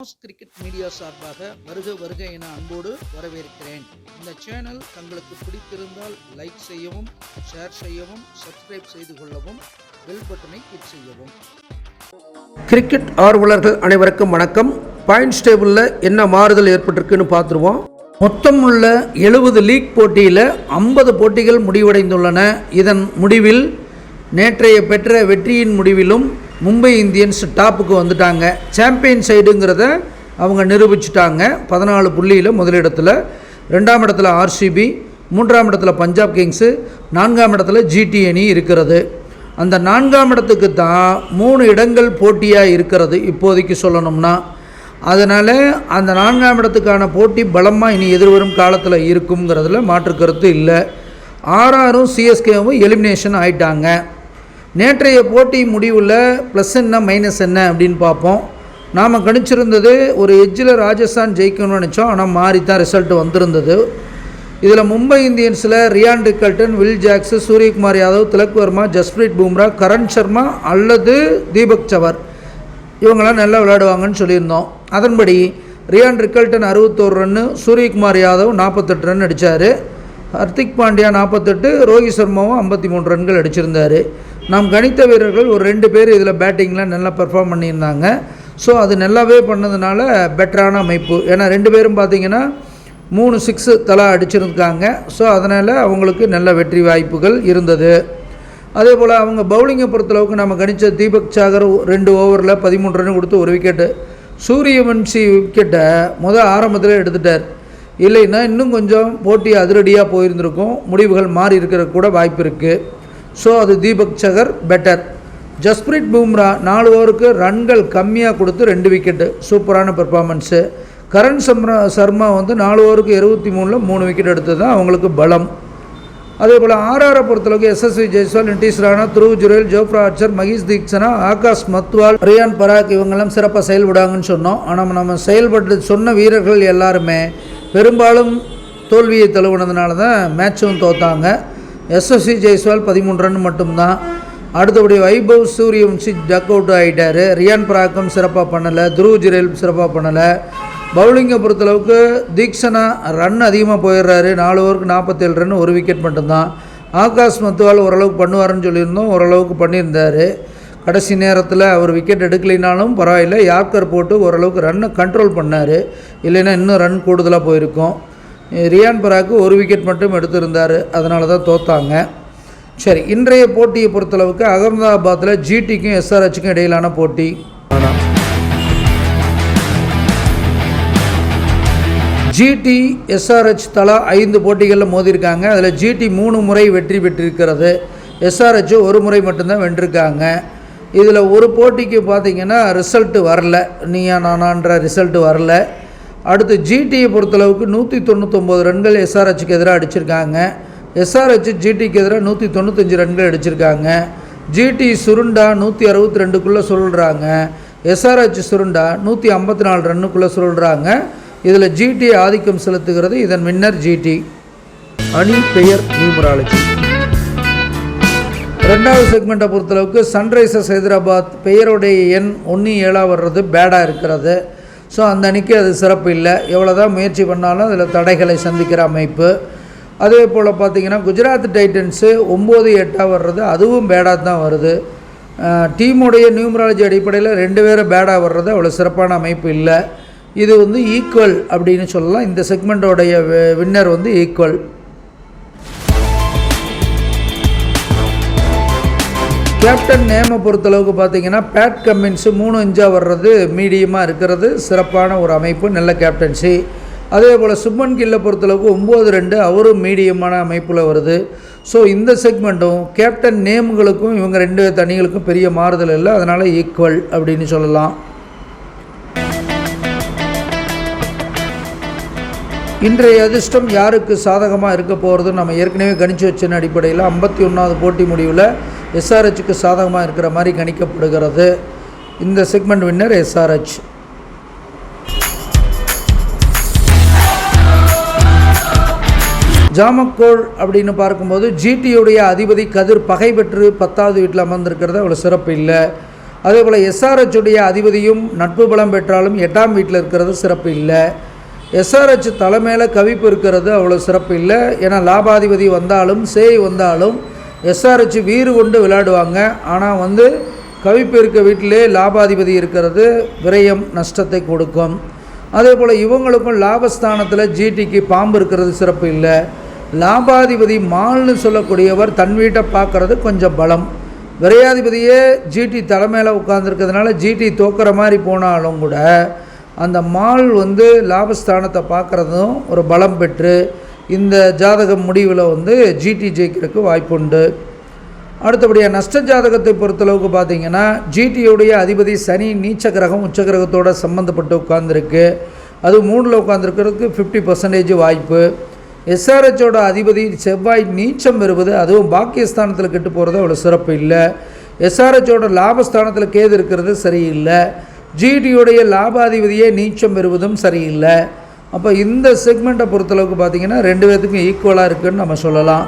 Sports cricket media சார்பாக வருக வருக என அன்போடு வரவேற்கிறேன். இந்த சேனல் தங்களுக்கு பிடித்திருந்தால் லைக் செய்யவும் ஷேர் செய்யவும் சப்ஸ்கிரைப் செய்து கொள்ளவும் பெல் பட்டனை கிளிக் செய்யவும். கிரிக்கெட் ஆர்வலர்கள் அனைவருக்கும் வணக்கம். பாயிண்ட்ஸ் டேபிளில் என்ன மாறுதல் ஏற்பட்டிருக்குன்னு பார்த்துருவோம். மொத்தம் உள்ள எழுபது லீக் போட்டியில் ஐம்பது போட்டிகள் முடிவடைந்துள்ளன. இதன் முடிவில் நேற்றைய பெற்ற வெற்றியின் முடிவிலும் மும்பை இந்தியன்ஸ் டாப்புக்கு வந்துட்டாங்க. சாம்பியன் சைடுங்கிறத அவங்க நிரூபிச்சிட்டாங்க. பதினாலு புள்ளியில் முதலிடத்தில் ரெண்டாம் இடத்துல ஆர்சிபி மூன்றாம் இடத்துல பஞ்சாப் கிங்ஸு நான்காம் இடத்துல ஜிடி அணி இருக்கிறது. அந்த நான்காம் இடத்துக்கு தான் மூணு இடங்கள் போட்டியாக இருக்கிறது இப்போதைக்கு சொல்லணும்னா. அதனால் அந்த நான்காம் இடத்துக்கான போட்டி பலமாக இனி எதிர்வரும் காலத்தில் இருக்குங்கிறதுல மாற்று கருத்து இல்லை. ஆர்ஆரும் சிஎஸ்கேவும் எலிமினேஷன் ஆயிட்டாங்க. நேற்றைய போட்டி முடிவில் ப்ளஸ் என்ன மைனஸ் என்ன அப்படின்னு பார்ப்போம். நாம் கணிச்சிருந்தது ஒரு எஜ்ஜில் ராஜஸ்தான் ஜெயிக்கணும்னு நினச்சோம். ஆனால் மாறி தான் ரிசல்ட் வந்திருந்தது. இதில் Mumbai இந்தியன்ஸில் Ryan Rickelton Will Jacks Suryakumar Yadav Tilak Varma Jasprit Bumrah Karn Sharma அல்லது தீபக் சவர். இவங்களாம் நல்லா விளையாடுவாங்கன்னு சொல்லியிருந்தோம். அதன்படி ரியான் ரிக்கல்டன் அறுபத்தோரு ரன்னு சூரியகுமார் யாதவ் நாற்பத்தெட்டு ரன் அடித்தார் ஹர்திக் பாண்டியா நாற்பத்தெட்டு ரோஹித் சர்மாவும் ஐம்பத்தி மூணு ரன்கள் அடிச்சிருந்தார். நாம் கணித்த வீரர்கள் ஒரு ரெண்டு பேர் இதில் பேட்டிங்கில் நல்லா பெர்ஃபார்ம் பண்ணியிருந்தாங்க. ஸோ அது நல்லாவே பண்ணதுனால பெட்டரான அமைப்பு. ஏன்னா ரெண்டு பேரும் பார்த்தீங்கன்னா மூணு சிக்ஸு தலா அடிச்சிருக்காங்க. ஸோ அதனால் அவங்களுக்கு நல்ல வெற்றி வாய்ப்புகள் இருந்தது. அதே போல் அவங்க பவுலிங்கை பொறுத்தளவுக்கு நம்ம கணித்த தீபக் சாகர் ரெண்டு ஓவரில் பதிமூன்று ரன் கொடுத்து ஒரு விக்கெட்டு சூரியவன்சி விக்கெட்டை முதல் ஆரம்பத்தில் எடுத்துட்டார். இல்லைன்னா இன்னும் கொஞ்சம் போட்டி அதிரடியாக போயிருந்திருக்கும். முடிவுகள் மாறி இருக்கிற கூட வாய்ப்பு இருக்குது ஸோ அது தீபக் சகர் பெட்டர் ஜஸ்பிரீத் பும்ரா நாலு ஓவருக்கு ரன்கள் கம்மியாக கொடுத்து ரெண்டு விக்கெட்டு சூப்பரான பெர்ஃபார்மன்ஸு கரண் சம்ரா சர்மா வந்து நாலு ஓவருக்கு இருபத்தி மூணில் மூணு விக்கெட் எடுத்தது தான் அவங்களுக்கு பலம். அதே போல் ஆர்ஆரை பொறுத்தளவுக்கு எஸ்எஸ்வி ஜெய்ஸ்வால் நிட்டிஷ் ராணா துருவ் ஜுரேல் ஜோப்ரா ஆர்ச்சர் மகேஷ் தீக்ஷனா ஆகாஷ் மத்வால் ரியான் பராக் இவங்கெல்லாம் சிறப்பாக செயல்படாங்கன்னு சொன்னோம். ஆனால் நம்ம செயல்பட்டு சொன்ன வீரர்கள் எல்லாருமே பெரும்பாலும் தோல்வியை தழுவுனதுனால தான் மேட்சும் தோத்தாங்க. எஸ்எஸ்சி ஜெய்ஸ்வால் பதிமூணு ரன் மட்டும்தான். அடுத்தபடி வைபவ் சூரியவம்சி டக் அவுட் ஆகிட்டார் ரியான் பிராக்கம் சிறப்பாக பண்ணலை. துருவ் ஜிரேல் சிறப்பாக பண்ணலை. பவுலிங்கை பொறுத்தளவுக்கு தீக்ஷனா ரன் அதிகமாக போயிடுறாரு. நாலு ஓவருக்கு நாற்பத்தேழு ரன் ஒரு விக்கெட் மட்டும்தான். ஆகாஷ் மத்துவால் ஓரளவுக்கு பண்ணுவாருன்னு சொல்லியிருந்தோம். ஓரளவுக்கு பண்ணியிருந்தார். கடைசி நேரத்தில் அவர் விக்கெட் எடுக்கலைனாலும் பரவாயில்ல. யார்க்கர் போட்டு ஓரளவுக்கு ரன்னை கண்ட்ரோல் பண்ணார். இல்லைன்னா இன்னும் ரன் கூடுதலாக போயிருக்கும். ரியான் பராக்கு ஒரு விக்கெட் மட்டும் எடுத்திருந்தார். அதனால தான் தோத்தாங்க. சரி இன்றைய போட்டியை பொறுத்தளவுக்கு அகமதாபாத்தில் ஜிடிக்கும் எஸ்ஆர்ஹெச்சுக்கும் இடையிலான போட்டி. ஜிடி எஸ்ஆர்ஹெச் தலா ஐந்து போட்டிகளில் மோதியிருக்காங்க. அதில் ஜிடி மூணு முறை வெற்றி பெற்றிருக்கிறது. எஸ்ஆர்ஹெச் ஒரு முறை மட்டும்தான் வென்றிருக்காங்க. இதில் ஒரு போட்டிக்கு பார்த்தீங்கன்னா ரிசல்ட்டு வரல. நீயா நானான்ற ரிசல்ட்டு வரல. அடுத்து ஜிடியை பொறுத்தளவுக்கு நூற்றி தொண்ணூத்தொம்பது ரன்கள் எஸ்ஆர்ஹெச்சுக்கு எதிராக அடிச்சிருக்காங்க. எஸ்ஆர்ஹெச் ஜிடிக்கு எதிராக நூற்றி தொண்ணூத்தஞ்சு ரன்கள் அடிச்சிருக்காங்க. ஜிடி சுருண்டா நூற்றி அறுபத்தி ரெண்டுக்குள்ளே சொல்கிறாங்க எஸ்ஆர்ஹெச் சுருண்டா நூற்றி ஐம்பத்தி நாலு ரன்னுக்குள்ளே சொல்கிறாங்க இதில் ஜிடி ஆதிக்கம் செலுத்துகிறது. இதன் மின்னர் ஜிடி அணி பெயர் நியூமராலஜி. ரெண்டாவது செக்மெண்ட்டை பொறுத்தளவுக்கு சன்ரைசர்ஸ் ஹைதராபாத் பெயருடைய எண் ஒன்று ஏழாக வர்றது பேடாக இருக்கிறது. ஸோ அந்த அணிக்கு அது சிறப்பு இல்லை. எவ்வளோ தான் முயற்சி பண்ணாலும் அதில் தடைகளை சந்திக்கிற அமைப்பு. அதே போல் பார்த்தீங்கன்னா குஜராத் டைட்டன்ஸு ஒம்பது எட்டாக வர்றது அதுவும் பேடாக தான் வருது. டீமுடைய நியூமராலஜி அடிப்படையில் ரெண்டு பேரும் பேடாக வர்றது அவ்வளோ சிறப்பான அமைப்பு இல்லை. இது வந்து ஈக்குவல் அப்படின்னு சொல்லலாம். இந்த செக்மெண்ட்டோடைய வின்னர் வந்து ஈக்குவல் கேப்டன் நேமை பொறுத்தளவுக்கு பார்த்தீங்கன்னா பேட் கம்மின்ஸு மூணு இன்ச்சாக வர்றது மீடியமாக இருக்கிறது. சிறப்பான ஒரு அமைப்பு நல்ல கேப்டன்சி அதே போல் சுப்மன் கில்லை பொறுத்தளவுக்கு ஒம்பது ரெண்டு அவரும் மீடியமான அமைப்பில் வருது. ஸோ இந்த செக்மெண்ட்டும் கேப்டன் நேம்களுக்கும் இவங்க ரெண்டு தனிகளுக்கும் பெரிய மாறுதல் இல்லை. அதனால் ஈக்குவல் அப்படின்னு சொல்லலாம். இன்றைய அதிர்ஷ்டம் யாருக்கு சாதகமாக இருக்க போகிறது நம்ம ஏற்கனவே கணிச்சு வச்சின அடிப்படையில் ஐம்பத்தி ஒன்றாவது போட்டி முடிவில் எஸ்ஆர்ஹெச்சுக்கு சாதகமாக இருக்கிற மாதிரி கணிக்கப்படுகிறது. இந்த செக்மெண்ட் வின்னர் எஸ்ஆர்ஹெச் ஜாமக்கோள் அப்படின்னு பார்க்கும்போது ஜிடியுடைய அதிபதி கதிர் பகை பெற்று பத்தாவது வீட்டில் அமர்ந்திருக்கிறது அவ்வளோ சிறப்பு இல்லை. அதே போல் எஸ்ஆர்ஹெச் உடைய அதிபதியும் நட்பு பலம் பெற்றாலும் எட்டாம் வீட்டில் இருக்கிறது சிறப்பு இல்லை. எஸ்ஆர்ஹெச் தலைமையில் கவிப்பு இருக்கிறது அவ்வளோ சிறப்பு இல்லை. ஏன்னா லாபாதிபதி வந்தாலும் சேய் வந்தாலும் எஸ்ஆர்ஹெச் வீறு கொண்டு விளையாடுவாங்க. ஆனால் வந்து கவிப்பு இருக்க வீட்டிலே லாபாதிபதி இருக்கிறது விரயம் நஷ்டத்தை கொடுக்கும். அதே போல் இவங்களுக்கும் லாபஸ்தானத்தில் ஜிடிக்கு பாம்பு இருக்கிறது சிறப்பு இல்லை. லாபாதிபதி மால்னு சொல்லக்கூடியவர் தன் வீட்டை பார்க்குறது கொஞ்சம் பலம். விரையாதிபதியே ஜிடி தலைமையில் உட்காந்துருக்கிறதுனால ஜிடி தோக்கிற மாதிரி போனாலும் கூட அந்த மால் வந்து லாபஸ்தானத்தை பார்க்குறதும் ஒரு பலம் பெற்று இந்த ஜாதகம் முடிவில் வந்து ஜிடி ஜெயிக்கிறதுக்கு வாய்ப்புண்டு. அடுத்தபடியாக நஷ்ட ஜாதகத்தை பொறுத்தளவுக்கு பார்த்தீங்கன்னா ஜிடியுடைய அதிபதி சனி நீச்ச கிரகம் உச்ச கிரகத்தோட சம்மந்தப்பட்டு உட்கார்ந்துருக்கு. அது மூணில் உட்காந்துருக்கிறதுக்கு ஃபிஃப்டி பர்சன்டேஜ் வாய்ப்பு. எஸ்ஆர்ஹெச்சோட அதிபதி செவ்வாய் நீச்சம் பெறுவது அதுவும் பாக்கியஸ்தானத்தில் கெட்டு போகிறது அவ்வளோ சிறப்பு இல்லை. எஸ்ஆர்ஹெச்சோட லாபஸ்தானத்தில் கேது இருக்கிறது சரியில்லை. ஜிடியுடைய லாபாதிபதியே நீச்சம் பெறுவதும் சரியில்லை. அப்போ இந்த செக்மெண்ட்டை பொறுத்தளவுக்கு பார்த்தீங்கன்னா ரெண்டு பேர்த்துக்கும் ஈக்குவலாக இருக்குன்னு நம்ம சொல்லலாம்.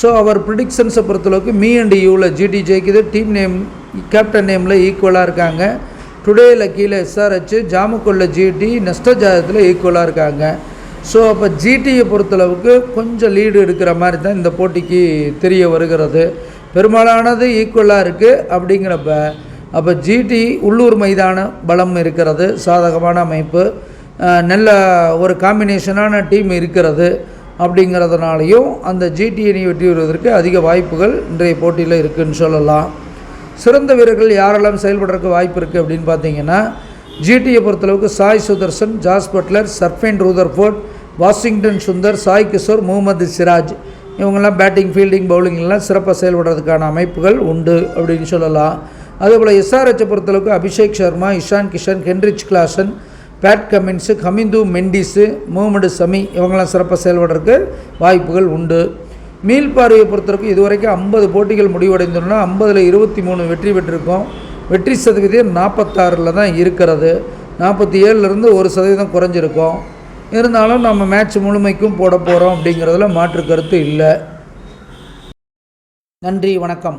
ஸோ அவர் ப்ரிடிக்ஷன்ஸை பொறுத்தளவுக்கு மீ அண்ட் யூவில் ஜிடி ஜெயிக்குது. டீம் நேம் கேப்டன் நேமில் ஈக்குவலாக இருக்காங்க. டுடேயில் கீழே எஸ்ஆர்ஹெச் ஜாமுக்குள்ள ஜிடி நஷ்டஜாகத்தில் ஈக்குவலாக இருக்காங்க. ஸோ அப்போ ஜிடியை பொறுத்தளவுக்கு கொஞ்சம் லீடு எடுக்கிற மாதிரி தான் இந்த போட்டிக்கு தெரிய வருகிறது. பெரும்பாலானது ஈக்குவலாக இருக்குது அப்படிங்கிறப்ப அப்போ ஜிடி உள்ளூர் மைதான பலம் இருக்கிறது. சாதகமான அமைப்பு. நல்ல ஒரு காம்பினேஷனான டீம் இருக்கிறது அப்படிங்கிறதுனாலையும் அந்த ஜிடி அணி வெற்றி பெறுவதற்கு அதிக வாய்ப்புகள் இன்றைய போட்டியில் இருக்குன்னு சொல்லலாம். சிறந்த வீரர்கள் யாரெல்லாம் செயல்படுறதுக்கு வாய்ப்பு இருக்குது அப்படின்னு பார்த்தீங்கன்னா ஜிடியை பொறுத்தளவுக்கு Sai Sudharsan Jos Buttler Sherfane Rutherford Washington Sundar Sai Kishore Mohammed Siraj. இவங்கெல்லாம் பேட்டிங் ஃபீல்டிங் பவுலிங்லாம் சிறப்பாக செயல்படுறதுக்கான அமைப்புகள் உண்டு அப்படின்னு சொல்லலாம். அதேபோல் எஸ்ஆர்ஹெச்சை பொறுத்தளவுக்கு Abhishek Sharma Ishan Kishan Heinrich Klaasen Pat Cummins Kamindu Mendis Mohammed Shami இவங்கெல்லாம் சிறப்பாக செயல்படுறதுக்கு வாய்ப்புகள் உண்டு. மீள் பார்வையை பொறுத்தவரைக்கும் இதுவரைக்கும் ஐம்பது போட்டிகள் முடிவடைந்துள்ளன. ஐம்பதில் இருபத்தி மூணு வெற்றி பெற்றிருக்கோம். வெற்றி சதவீதம் நாற்பத்தாறில் தான் இருக்கிறது. நாற்பத்தி ஏழுலேருந்து ஒரு சதவீதம் குறைஞ்சிருக்கோம். இருந்தாலும் நம்ம மேட்ச் முழுமைக்கும் போட போகிறோம் அப்படிங்கிறதுல மாற்று கருத்து இல்லை. நன்றி வணக்கம்.